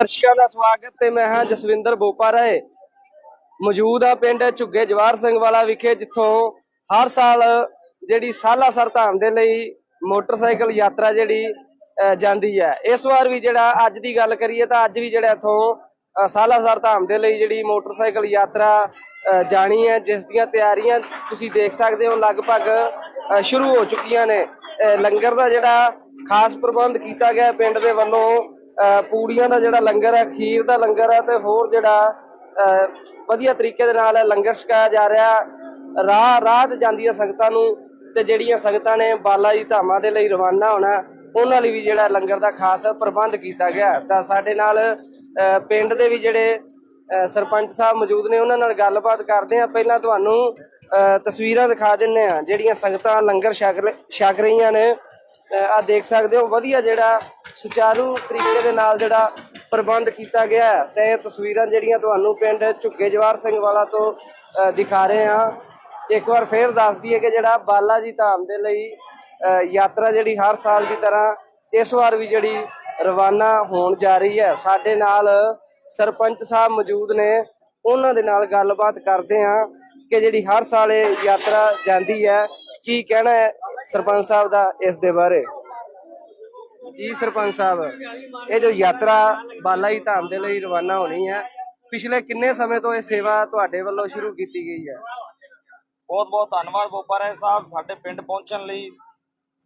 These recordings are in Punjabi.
ਦਰਸ਼ਕਾਂ ਦਾ ਸਵਾਗਤ ਤੇ ਮੈਂ ਹਾਂ ਜਸਵਿੰਦਰ ਬੋਪਾ ਰਾਏ ਮੌਜੂਦ ਆ ਪਿੰਡ ਝੁੱਗੇ ਜਵਾਰ ਸਿੰਘ ਵਾਲਾ ਵਿਖੇ, ਜਿੱਥੋਂ ਹਰ ਸਾਲ ਜਿਹੜੀ ਸਾਲਾਸਰ ਧਾਮ ਦੇ ਲਈ ਮੋਟਰਸਾਈਕਲ ਯਾਤਰਾ ਜਿਹੜੀ ਜਾਂਦੀ ਹੈ। ਇਸ ਵਾਰ ਵੀ ਜਿਹੜਾ ਅੱਜ ਦੀ ਗੱਲ ਕਰੀਏ ਤਾਂ ਅੱਜ ਵੀ ਜਿਹੜਾ ਇੱਥੋਂ ਸਾਲਾ ਸਾਲਾਸਰ ਧਾਮ ਦੇ ਲਈ ਜਿਹੜੀ ਮੋਟਰਸਾਈਕਲ ਯਾਤਰਾ ਜਾਣੀ ਹੈ, ਜਿਸ ਦੀਆਂ ਤਿਆਰੀਆਂ ਤੁਸੀਂ ਦੇਖ ਸਕਦੇ ਹੋ, ਲਗਭਗ ਸ਼ੁਰੂ ਹੋ ਚੁੱਕੀਆਂ ਨੇ। ਲੰਗਰ ਦਾ ਜਿਹੜਾ ਖਾਸ ਪ੍ਰਬੰਧ ਕੀਤਾ ਗਿਆ ਪਿੰਡ ਦੇ ਵੱਲੋਂ। ਪੂੜੀਆਂ ਦਾ ਜਿਹੜਾ ਲੰਗਰ ਹੈ, ਖੀਰ ਦਾ ਲੰਗਰ ਹੈ ਤੇ ਹੋਰ ਜਿਹੜਾ ਵਧੀਆ ਤਰੀਕੇ ਦੇ ਨਾਲ ਲੰਗਰ ਛਕਾਇਆ ਜਾ ਰਿਹਾ। ਰਾਹ ਰਾਹ ਤੇ ਜਾਂਦੀਆਂ ਸੰਗਤਾਂ ਨੂੰ ਤੇ ਜਿਹੜੀਆਂ ਸੰਗਤਾਂ ਨੇ ਬਾਲਾ ਜੀ ਧਾਮਾਂ ਦੇ ਲਈ ਰਵਾਨਾ ਹੋਣਾ, ਉਹਨਾਂ ਲਈ ਵੀ ਜਿਹੜਾ ਲੰਗਰ ਦਾ ਖਾਸ ਪ੍ਰਬੰਧ ਕੀਤਾ ਗਿਆ। ਤਾਂ ਸਾਡੇ ਨਾਲ ਪਿੰਡ ਦੇ ਵੀ ਜਿਹੜੇ ਸਰਪੰਚ ਸਾਹਿਬ ਮੌਜੂਦ ਨੇ, ਉਹਨਾਂ ਨਾਲ ਗੱਲਬਾਤ ਕਰਦੇ ਆ ਪਹਿਲਾਂ ਤੁਹਾਨੂੰ ਤਸਵੀਰਾਂ ਦਿਖਾ ਦਿੰਨੇ ਆ ਜਿਹੜੀਆਂ ਸੰਗਤਾਂ ਲੰਗਰ ਛਕ ਰ- ਛਕ ਰਹੀਆਂ ਨੇ। ਆ ਦੇਖ ਸਕਦੇ ਹੋ, ਵਧੀਆ ਜਿਹੜਾ ਸੁਚਾਰੂ ਤਰੀਕੇ ਦੇ ਨਾਲ ਜਿਹੜਾ ਪ੍ਰਬੰਧ ਕੀਤਾ ਗਿਆ ਹੈ, ਤੇ ਇਹ ਤਸਵੀਰਾਂ ਜਿਹੜੀਆਂ ਤੁਹਾਨੂੰ ਪਿੰਡ ਝੁੱਗੇ ਜਵਾਰ ਸਿੰਘ ਵਾਲਾ ਤੋਂ ਦਿਖਾ ਰਹੇ ਹਾਂ। ਇੱਕ ਵਾਰ ਫੇਰ ਦੱਸ ਦਈਏ ਕਿ ਜਿਹੜਾ ਬਾਲਾ ਜੀ ਧਾਮ ਦੇ ਲਈ ਯਾਤਰਾ ਜਿਹੜੀ ਹਰ ਸਾਲ ਦੀ ਤਰ੍ਹਾਂ ਇਸ ਵਾਰ ਵੀ ਜਿਹੜੀ ਰਵਾਨਾ ਹੋਣ ਜਾ ਰਹੀ ਹੈ। ਸਾਡੇ ਨਾਲ ਸਰਪੰਚ ਸਾਹਿਬ ਮੌਜੂਦ ਨੇ, ਉਹਨਾਂ ਦੇ ਨਾਲ ਗੱਲਬਾਤ ਕਰਦੇ ਹਾਂ ਕਿ ਜਿਹੜੀ ਹਰ ਸਾਲ ਇਹ ਯਾਤਰਾ ਜਾਂਦੀ ਹੈ, ਕੀ ਕਹਿਣਾ ਹੈ ਸਰਪੰਚ ਸਾਹਿਬ ਦਾ ਇਸ ਦੇ ਬਾਰੇ? ਜੀ ਸਰਪੰਚ ਸਾਹਿਬ ਇਹ ਜੋ ਯਾਤਰਾ ਬਾਲਾ ਜੀ ਧਾਮ ਦੇ ਲਈ ਰਵਾਨਾ ਹੋਣੀ ਹੈ ਪਿਛਲੇ ਕਿੰਨੇ ਸਮੇਂ ਤੋਂ ਇਹ ਸੇਵਾ ਤੁਹਾਡੇ ਵੱਲੋਂ ਸ਼ੁਰੂ ਕੀਤੀ ਗਈ ਹੈ? ਬਹੁਤ ਬਹੁਤ ਧੰਨਵਾਦ ਬੋਪਾਰੇ ਸਾਹਿਬ ਸਾਡੇ ਪਿੰਡ ਪਹੁੰਚਣ ਲਈ।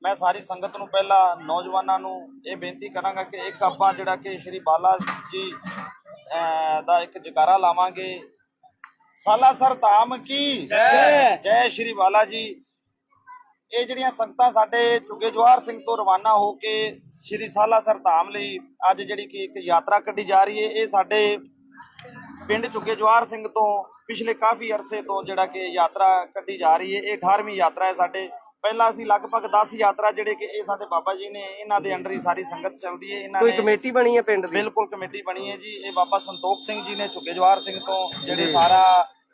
ਮੈਂ ਸਾਰੀ ਸੰਗਤ ਨੂੰ ਪਹਿਲਾਂ ਨੌਜਵਾਨਾਂ ਨੂੰ ਇਹ ਬੇਨਤੀ ਕਰਾਂਗਾ ਕਿ ਇੱਕ ਆਪਾਂ ਜਿਹੜਾ ਕਿ ਸ਼੍ਰੀ ਬਾਲਾ ਜੀ ਦਾ ਇੱਕ ਜਕਾਰਾ ਲਾਵਾਂਗੇ। ਸਾਲਾਸਰ ਧਾਮ ਕੀ? ਜੈ। ਜੈ ਸ਼੍ਰੀ ਬਾਲਾ ਜੀ। ਇਹ ਜਿਹੜੀਆਂ ਸੰਗਤਾਂ ਸਾਡੇ ਚੁੱਗੇ ਜਵਾਹਰ ਸਿੰਘ ਤੋਂ ਰਵਾਨਾ ਹੋ ਕੇ ਸ਼੍ਰੀ ਸਾਲਾਸਰ ਧਾਮ ਲਈ ਅੱਜ ਜਿਹੜੀ ਕਿ ਇੱਕ ਯਾਤਰਾ ਕੱਢੀ ਜਾ ਰਹੀ ਹੈ ਇਹ ਸਾਡੇ ਪਿੰਡ ਚੁੱਗੇ ਜਵਾਹਰ ਸਿੰਘ ਤੋਂ ਪਿਛਲੇ ਕਾਫੀ ਅਰਸੇ ਤੋਂ ਜਿਹੜਾ ਕਿ ਯਾਤਰਾ ਕੱਢੀ ਜਾ ਰਹੀ ਹੈ। ਇਹ 18ਵੀਂ ਯਾਤਰਾ ਹੈ ਸਾਡੇ। ਪਹਿਲਾਂ ਅਸੀਂ ਲਗਭਗ 10 ਯਾਤਰਾ ਜਿਹੜੇ ਕਿ ਇਹ ਸਾਡੇ ਬਾਬਾ ਜੀ ਨੇ ਇਹਨਾਂ ਦੇ ਅੰਡਰ ਹੀ ਸਾਰੀ ਸੰਗਤ ਚੱਲਦੀ ਹੈ। ਇਹਨਾਂ ਕੋਈ ਕਮੇਟੀ ਬਣੀ ਹੈ ਪਿੰਡ ਦੀ? ਬਿਲਕੁਲ ਕਮੇਟੀ ਬਣੀ ਹੈ ਜੀ। ਇਹ ਬਾਬਾ ਸੰਤੋਖ ਸਿੰਘ ਜੀ ਨੇ ਝੁੱਗੇ ਜਵਾਹਰ ਸਿੰਘ ਤੋਂ ਜਿਹੜੇ ਸਾਰਾ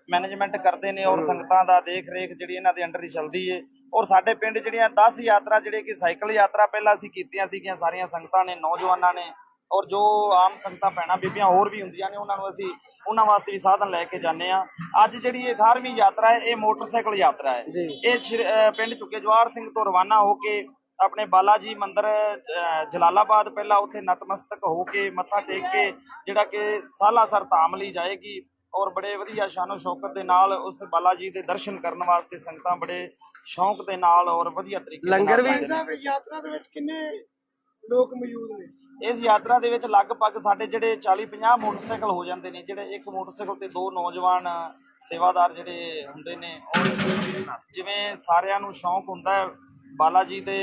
ਮੈਨੇਜਮੈਂਟ ਕਰਦੇ ਨੇ ਔਰ ਸੰਗਤਾਂ ਦਾ ਦੇਖ ਰੇਖ ਜਿਹੜੀ ਇਹਨਾਂ ਦੇ ਅੰਡਰ ਹੀ ਚੱਲਦੀ ਹੈ। ਔਰ ਸਾਡੇ ਪਿੰਡ ਜਿਹੜੀਆਂ 10 ਯਾਤਰਾ ਜਿਹੜੇ ਕਿ ਸਾਈਕਲ ਯਾਤਰਾ ਪਹਿਲਾਂ ਅਸੀਂ ਕੀਤੀਆਂ ਸੀਗੀਆਂ ਸਾਰੀਆਂ ਸੰਗਤਾਂ ਨੇ ਨੌਜਵਾਨਾਂ ਨੇ ਔਰ ਜੋ ਆਮ ਸੰਗਤਾਂ ਭੈਣਾਂ ਬੀਬੀਆਂ ਹੋਰ ਵੀ ਹੁੰਦੀਆਂ ਨੇ ਉਹਨਾਂ ਨੂੰ ਅਸੀਂ ਉਹਨਾਂ ਵਾਸਤੇ ਵੀ ਸਾਧਨ ਲੈ ਕੇ ਜਾਂਦੇ ਆ ਅੱਜ ਜਿਹੜੀ ਇਹ 18ਵੀਂ ਯਾਤਰਾ ਹੈ ਇਹ ਮੋਟਰਸਾਈਕਲ ਯਾਤਰਾ ਹੈ। ਇਹ ਪਿੰਡ ਚੁੱਕੇ ਜਵਾਹਰ ਸਿੰਘ ਤੋਂ ਰਵਾਨਾ ਹੋ ਕੇ ਆਪਣੇ ਬਾਲਾ ਜੀ ਮੰਦਿਰ ਜਲਾਲਾਬਾਦ ਪਹਿਲਾਂ ਉੱਥੇ ਨਤਮਸਤਕ ਹੋ ਕੇ ਮੱਥਾ ਟੇਕ ਕੇ ਜਿਹੜਾ ਕਿ ਸਾਲਾਸਰ ਧਾਮ ਲਈ ਜਾਏਗੀ। ਔਰ ਬੜੇ ਵਧੀਆ ਸ਼ਾਨੋ ਸ਼ੌਕਤ ਦੇ ਨਾਲ ਉਸ ਬਾਲਾ ਜੀ ਦੇ ਦਰਸ਼ਨ ਕਰਨ ਵਾਸਤੇ ਸੰਗਤਾਂ ਬੜੇ ਸ਼ੌਂਕ ਦੇ ਨਾਲ ਔਰ ਵਧੀਆ ਤਰੀਕੇ ਨਾਲ ਲੰਗਰ ਵੀ- ਜਾਂਦੇ ਨੇ। ਸਾਹਿਬ ਯਾਤਰਾ ਦੇ ਵਿੱਚ ਕਿੰਨੇ ਲੋਕ ਮੌਜੂਦ ਨੇ ਇਸ ਯਾਤਰਾ ਦੇ ਵਿੱਚ ਲਗਭਗ ਸਾਡੇ ਜਿਹੜੇ 40 50 ਮੋਟਰਸਾਈਕਲ ਹੋ ਜਾਂਦੇ ਨੇ ਜਿਹੜੇ ਇੱਕ ਮੋਟਰਸਾਈਕਲ ਤੇ ਦੋ ਨੌਜਵਾਨ ਸੇਵਾਦਾਰ ਜਿਹੜੇ ਹੁੰਦੇ ਨੇ ਔਰ ਜਿਵੇਂ ਸਾਰਿਆਂ ਨੂੰ ਸ਼ੌਂਕ ਹੁੰਦਾ ਹੈ ਬਾਲਾ ਜੀ ਦੇ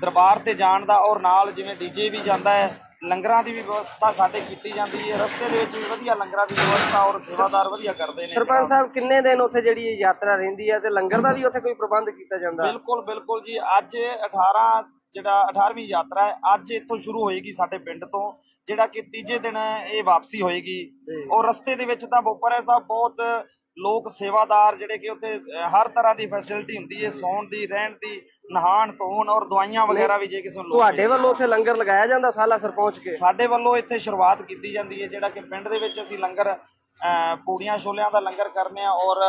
ਦਰਬਾਰ ਤੇ ਜਾਣ ਦਾ ਔਰ ਨਾਲ ਜਿਵੇਂ ਡੀਜੇ ਵੀ ਜਾਂਦਾ ਹੈ ਲੰਗਰਾਂ ਦੀ ਵੀ ਵਿਵਸਥਾ ਸਾਡੇ ਕੀਤੀ ਜਾਂਦੀ ਹੈ ਰਸਤੇ ਦੇ ਵਿੱਚ ਵੀ ਵਧੀਆ ਲੰਗਰਾਂ ਦੀ ਵਿਵਸਥਾ ਔਰ ਸੇਵਾਦਾਰ ਵਧੀਆ ਕਰਦੇ ਨੇ। ਸਰਪੰਚ ਸਾਹਿਬ ਕਿੰਨੇ ਦਿਨ ਉੱਥੇ ਜਿਹੜੀ ਇਹ ਯਾਤਰਾ ਰਹਿੰਦੀ ਹੈ ਤੇ ਲੰਗਰ ਦਾ ਵੀ ਉੱਥੇ ਕੋਈ ਪ੍ਰਬੰਧ ਕੀਤਾ ਜਾਂਦਾ? ਬਿਲਕੁਲ ਬਿਲਕੁਲ ਜੀ। ਅੱਜ 18 ਜਿਹੜਾ 18ਵੀਂ ਯਾਤਰਾ ਹੈ ਅੱਜ ਇੱਥੋਂ ਸ਼ੁਰੂ ਹੋਏਗੀ ਸਾਡੇ ਪਿੰਡ ਤੋਂ ਜਿਹੜਾ ਕਿ ਤੀਜੇ ਦਿਨ ਇਹ ਵਾਪਸੀ ਹੋਏਗੀ। ਔਰ ਰਸਤੇ ਦੇ ਵਿੱਚ ਤਾਂ ਬੋਪਰ ਸਾਹਿਬ ਬਹੁਤ ਲੋਕ ਸੇਵਾਦਾਰ ਜਿਹੜੇ ਕਿ ਉੱਥੇ ਹਰ ਤਰ੍ਹਾਂ ਦੀ ਫੈਸਿਲਿਟੀ ਹੁੰਦੀ ਹੈ ਸੌਣ ਦੀ ਰਹਿਣ ਦੀ ਨਹਾਣ ਧੋਣ ਔਰ ਦਵਾਈਆਂ ਵਗੈਰਾ ਵੀ ਜੇ ਕਿਸੇ ਨੂੰ ਲੋੜ ਤੁਹਾਡੇ ਵੱਲੋਂ ਉੱਥੇ ਲੰਗਰ ਲਗਾਇਆ ਜਾਂਦਾ ਸਾਲਾਸਰ ਪਹੁੰਚ ਕੇ? ਸਾਡੇ ਵੱਲੋਂ ਇੱਥੇ ਸ਼ੁਰੂਆਤ ਕੀਤੀ ਜਾਂਦੀ ਹੈ ਜਿਹੜਾ ਕਿ ਪਿੰਡ ਦੇ ਵਿੱਚ ਅਸੀਂ ਲੰਗਰ ਪੂੜੀਆਂ ਛੋਲਿਆਂ ਦਾ ਲੰਗਰ ਕਰਨੇ ਆ ਔਰ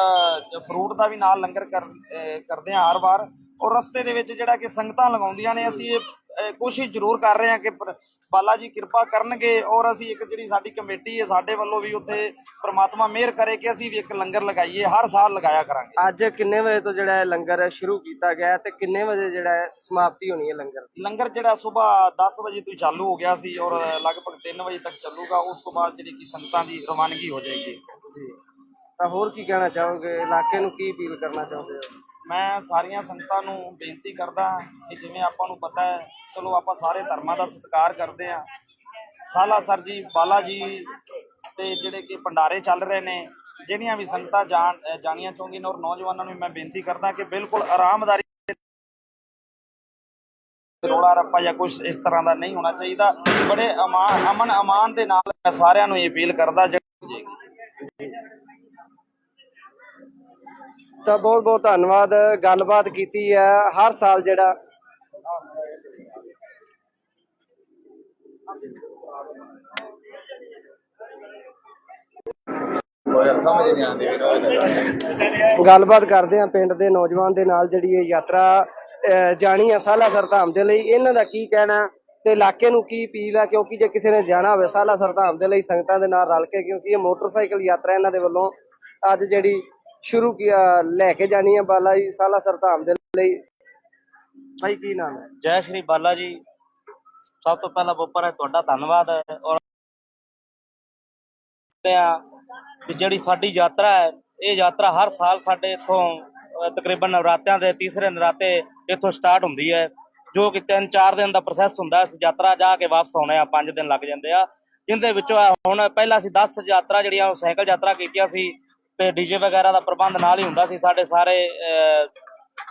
ਫਰੂਟ ਦਾ ਵੀ ਨਾਲ ਲੰਗਰ ਕਰਦੇ ਆ ਹਰ ਵਾਰ। ਔਰ ਰਸਤੇ ਦੇ ਵਿੱਚ ਜਿਹੜਾ ਕਿ ਸੰਗਤਾਂ ਲਗਾਉਂਦੀਆਂ ਨੇ ਅਸੀਂ ਇਹ ਕੋਸ਼ਿਸ਼ ਜ਼ਰੂਰ ਕਰ ਰਹੇ ਹਾਂ ਕਿ ਬਾਲਾ ਜੀ ਕਿਰਪਾ ਕਰਨਗੇ ਔਰ ਅਸੀਂ ਇੱਕ ਜਿਹੜੀ ਸਾਡੀ ਕਮੇਟੀ ਹੈ ਸਾਡੇ ਵੱਲੋਂ ਵੀ ਉੱਥੇ ਪ੍ਰਮਾਤਮਾ ਮਿਹਰ ਕਰੇ ਕਿ ਅਸੀਂ ਵੀ ਇੱਕ ਲੰਗਰ ਲਗਾਈਏ ਹਰ ਸਾਲ ਲਗਾਇਆ ਕਰਾਂਗੇ। ਅੱਜ ਕਿੰਨੇ ਵਜੇ ਤੋਂ ਜਿਹੜਾ ਇਹ ਲੰਗਰ ਸ਼ੁਰੂ ਕੀਤਾ ਗਿਆ ਤੇ ਕਿੰਨੇ ਵਜੇ ਜਿਹੜਾ ਸਮਾਪਤੀ ਹੋਣੀ ਹੈ ਲੰਗਰ? ਦੀ ਲੰਗਰ ਜਿਹੜਾ ਸਵੇਰ 10 ਵਜੇ ਤੋਂ ਚਾਲੂ ਹੋ ਗਿਆ ਸੀ ਔਰ ਲਗਭਗ 3 ਵਜੇ ਤੱਕ ਚੱਲੂਗਾ ਉਸ ਤੋਂ ਬਾਅਦ ਜਿਹੜੀ ਕਿ ਸੰਗਤਾਂ ਦੀ ਰਵਾਨਗੀ ਹੋ ਜਾਏਗੀ। ਜੀ। ਤਾਂ ਹੋਰ ਕੀ ਕਹਿਣਾ ਚਾਹੋਗੇ? ਇਲਾਕੇ ਨੂੰ ਕੀ ਅਪੀਲ ਕਰਨਾ ਚਾਹੁੰਦੇ ਹੋ ਮੈਂ ਸਾਰੀਆਂ ਸੰਗਤਾਂ ਨੂੰ ਬੇਨਤੀ ਕਰਦਾ ਕਿ ਜਿਵੇਂ ਆਪਾਂ ਨੂੰ ਪਤਾ ਹੈ, ਚਲੋ ਆਪਾਂ ਸਾਰੇ ਧਰਮਾਂ ਦਾ ਸਤਿਕਾਰ ਕਰਦੇ ਆ ਸਾਲਾਸਰ ਜੀ, ਬਾਲਾ ਜੀ ਤੇ ਜਿਹੜੇ ਕਿ ਭੰਡਾਰੇ ਚੱਲ ਰਹੇ ਨੇ, ਜਿਹੜੀਆਂ ਵੀ ਸੰਗਤਾਂ ਜਾਣ ਜਾਣੀਆਂ ਚਾਹੁੰਦੀਆਂ ਨੇ, ਔਰ ਨੌਜਵਾਨਾਂ ਨੂੰ ਮੈਂ ਬੇਨਤੀ ਕਰਦਾ ਕਿ ਬਿਲਕੁਲ ਆਰਾਮਦਾਰੀ ਰੋਲਾ ਰੱਪਾ ਜਾਂ ਕੁਝ ਇਸ ਤਰ੍ਹਾਂ ਦਾ ਨਹੀਂ ਹੋਣਾ ਚਾਹੀਦਾ। ਬੜੇ ਅਮਾਨ ਅਮਨ, ਅਮਾਨ ਦੇ ਨਾਲ ਮੈਂ ਸਾਰਿਆਂ ਨੂੰ ਇਹ ਅਪੀਲ ਕਰਦਾ, ਜਿਹੜੀ ਤਾਂ ਬਹੁਤ ਬਹੁਤ ਧੰਨਵਾਦ, ਗੱਲਬਾਤ ਕੀਤੀ ਹੈ ਹਰ ਸਾਲ ਜਿਹੜਾ। ਗੱਲਬਾਤ ਕਰਦੇ ਆ ਪਿੰਡ ਦੇ ਨੌਜਵਾਨ ਦੇ ਨਾਲ ਜਿਹੜੀ ਇਹ ਯਾਤਰਾ ਜਾਣੀ ਆ ਸਾਲਾਸਰ ਧਾਮ ਦੇ ਲਈ। ਇਹਨਾਂ ਦਾ ਕੀ ਕਹਿਣਾ ਤੇ ਇਲਾਕੇ ਨੂੰ ਕੀ ਅਪੀਲ ਆ ਕਿਉਂਕਿ ਜੇ ਕਿਸੇ ਨੇ ਜਾਣਾ ਹੋਵੇ ਸਾਲਾਸਰ ਧਾਮ ਦੇ ਲਈ ਸੰਗਤਾਂ ਦੇ ਨਾਲ ਰਲ ਕੇ, ਕਿਉਂਕਿ ਇਹ ਮੋਟਰਸਾਈਕਲ ਯਾਤਰਾ ਇਹਨਾਂ ਦੇ ਵੱਲੋਂ ਅੱਜ ਜਿਹੜੀ ਸ਼ੁਰੂ ਕੀ ਲੈ ਕੇ ਜਾਣੀ ਹੈ ਬਾਲਾ ਜੀ, ਸਾਲਾ ਧਾਮ ਦੇ ਲਈ। ਭਾਈ, ਕੀ ਨਾਮ ਹੈ? ਜੈ ਸ਼੍ਰੀ ਬਾਲਾ ਜੀ। ਸਭ ਤੋਂ ਪਹਿਲਾਂ ਬੋਪਰ ਹੈ ਤੁਹਾਡਾ ਧੰਨਵਾਦ। ਔਰ ਆ ਜਿਹੜੀ ਸਾਡੀ ਯਾਤਰਾ ਹੈ, ਇਹ ਯਾਤਰਾ ਹਰ ਸਾਲ ਸਾਡੇ ਇੱਥੋਂ ਤਕਰੀਬਨ ਨਵਰਾਤਿਆਂ ਦੇ ਤੀਸਰੇ ਨਰਾਤੇ ਇੱਥੋਂ ਸਟਾਰਟ ਹੁੰਦੀ ਹੈ, ਜੋ ਕਿ 3-4 ਦਿਨ ਦਾ ਪ੍ਰੋਸੈਸ ਹੁੰਦਾ ਇਸ ਯਾਤਰਾ ਜਾ ਕੇ ਵਾਪਸ ਆਉਣੇ ਆ 5 ਦਿਨ ਲੱਗ ਜਾਂਦੇ ਆ। ਜਿੰਦੇ ਵਿੱਚੋਂ ਹੁਣ ਪਹਿਲਾਂ ਅਸੀਂ 10 ਯਾਤਰਾ ਜਿਹੜੀਆਂ ਸਾਈਕਲ ਯਾਤਰਾ ਕੀਤੀਆਂ ਸੀ ਤੇ ਡੀਜੇ ਵਗੈਰਾ ਦਾ ਪ੍ਰਬੰਧ ਨਾਲ ਹੀ ਹੁੰਦਾ ਸੀ ਸਾਡੇ ਸਾਰੇ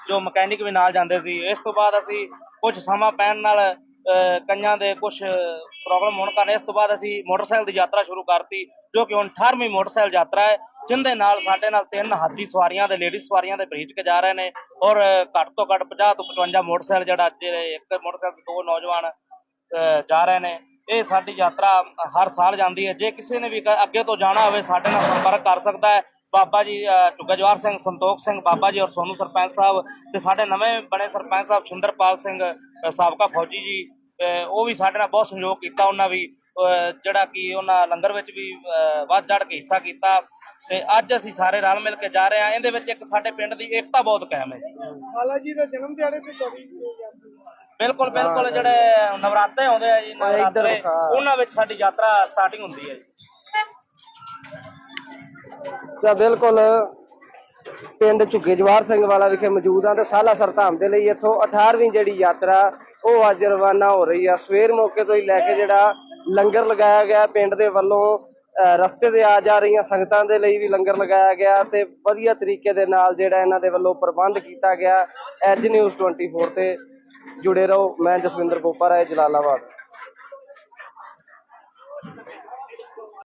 ਜੋ ਮਕੈਨਿਕ ਵੀ ਨਾਲ ਜਾਂਦੇ ਸੀ ਇਸ ਤੋਂ ਬਾਅਦ ਅਸੀਂ ਕੁਝ ਸਮਾਂ ਪੈਣ ਨਾਲ ਅਹ, ਕਈਆਂ ਦੇ ਕੁਝ ਪ੍ਰੋਬਲਮ ਹੋਣ ਕਾਰਨ ਇਸ ਤੋਂ ਬਾਅਦ ਅਸੀਂ ਮੋਟਰਸਾਈਕਲ ਦੀ ਯਾਤਰਾ ਸ਼ੁਰੂ ਕਰਤੀ ਜੋ ਕਿ ਹੁਣ 18ਵੀਂ ਮੋਟਰਸਾਈਕਲ ਯਾਤਰਾ ਹੈ ਜਿੰਦੇ ਨਾਲ ਸਾਡੇ ਨਾਲ ਤਿੰਨ ਹਾਥੀ ਸਵਾਰੀਆਂ ਦੇ ਲੇਡੀ ਸਵਾਰੀਆਂ ਦੇ ਬਰੀਜ ਕੇ ਜਾ ਰਹੇ ਨੇ ਔਰ ਘੱਟ ਤੋਂ ਘੱਟ 50 ਤੋਂ 55 ਮੋਟਰਸਾਈਕਲ ਜਿਹੜਾ ਅੱਜ ਇੱਕ ਮੋਟਰਸਾਈਕਲ ਦੋ ਨੌਜਵਾਨ ਜਾ ਰਹੇ ਨੇ। ਇਹ ਸਾਡੀ ਯਾਤਰਾ ਹਰ ਸਾਲ ਜਾਂਦੀ ਹੈ। ਜੇ ਕਿਸੇ ਨੇ ਵੀ ਅੱਗੇ ਤੋਂ ਜਾਣਾ ਹੋਵੇ ਸਾਡੇ ਨਾਲ ਸੰਪਰਕ ਕਰ ਸਕਦਾ ਹੈ। ਬਾਬਾ ਜੀ ਅਹ, ਜਵਾਰ ਸਿੰਘ ਸੰਤੋਖ ਸਿੰਘ ਬਾਬਾ ਜੀ ਔਰ ਸੋਨੂ ਸਰਪੰਚ ਸਾਹਿਬ ਤੇ ਸਾਡੇ ਨਵੇਂ ਬਣੇ ਸਰਪੰਚ ਸਾਹਿਬ ਛਿੰਦਰਪਾਲ ਸਿੰਘ ਸਾਬਕਾ ਫੌਜੀ ਜੀ ਉਹ ਵੀ ਸਾਡੇ ਨਾਲ ਬਹੁਤ ਸਹਿਯੋਗ ਕੀਤਾ ਉਹਨਾਂ ਵੀ ਜਿਹੜਾ ਕਿ ਉਹਨਾਂ ਲੰਗਰ ਵਿੱਚ ਵੀ ਵੱਧ ਚੜ ਕੇ ਹਿੱਸਾ ਕੀਤਾ। ਤੇ ਅੱਜ ਅਸੀਂ ਸਾਰੇ ਰਲ ਮਿਲ ਕੇ ਜਾ ਰਹੇ ਹਾਂ। ਇਹਦੇ ਵਿੱਚ ਇੱਕ ਸਾਡੇ ਪਿੰਡ ਦੀ ਏਕਤਾ ਬਹੁਤ ਕਾਇਮ ਹੈ ਬਾਲਾ ਜੀ ਦਾ ਜਨਮ ਦਿਹਾੜੇ ਤੇ ਤੁਹਾਡੀ ਬਿਲਕੁਲ ਬਿਲਕੁਲ ਜਿਹੜੇ ਨਵਰਾਤੇ ਆਉਂਦੇ ਆ ਜੀ ਵਿਖਾ। ਉਹਨਾਂ ਵਿੱਚ ਸਾਡੀ ਯਾਤਰਾ ਸਟਾਰਟਿੰਗ ਹੁੰਦੀ ਹੈ ਜੀ। ਤਾਂ ਬਿਲਕੁਲ ਪਿੰਡ ਝੁੱਗੇ ਜਵਾਰ ਸਿੰਘ ਵਾਲਾ ਵਿਖੇ ਮੌਜੂਦ ਆ ਤੇ ਸਾਲਾਸਰ ਧਾਮ ਦੇ ਲਈ ਇੱਥੋਂ 18ਵੀਂ ਜਿਹੜੀ ਯਾਤਰਾ ਉਹ ਅੱਜ ਰਵਾਨਾ ਹੋ ਰਹੀ ਆ। ਸਵੇਰ ਮੌਕੇ ਤੋਂ ਹੀ ਲੈ ਕੇ ਜਿਹੜਾ ਲੰਗਰ ਲਗਾਇਆ ਗਿਆ ਪਿੰਡ ਦੇ ਵੱਲੋਂ ਰਸਤੇ ਤੇ ਆ ਜਾ ਰਹੀਆਂ ਸੰਗਤਾਂ ਦੇ ਲਈ ਵੀ ਲੰਗਰ ਲਗਾਇਆ ਗਿਆ ਤੇ ਵਧੀਆ ਤਰੀਕੇ ਦੇ ਨਾਲ ਜਿਹੜਾ ਇਹਨਾਂ ਦੇ ਵੱਲੋਂ ਪ੍ਰਬੰਧ ਕੀਤਾ ਗਿਆ। ਐਜ ਨਿਊਜ਼ 24 ਤੇ ਜੁੜੇ ਰਹੋ। ਮੈਂ ਜਸਵਿੰਦਰ ਬੋਪਾ ਰਾਏ ਜਲਾਲਾਬਾਦ।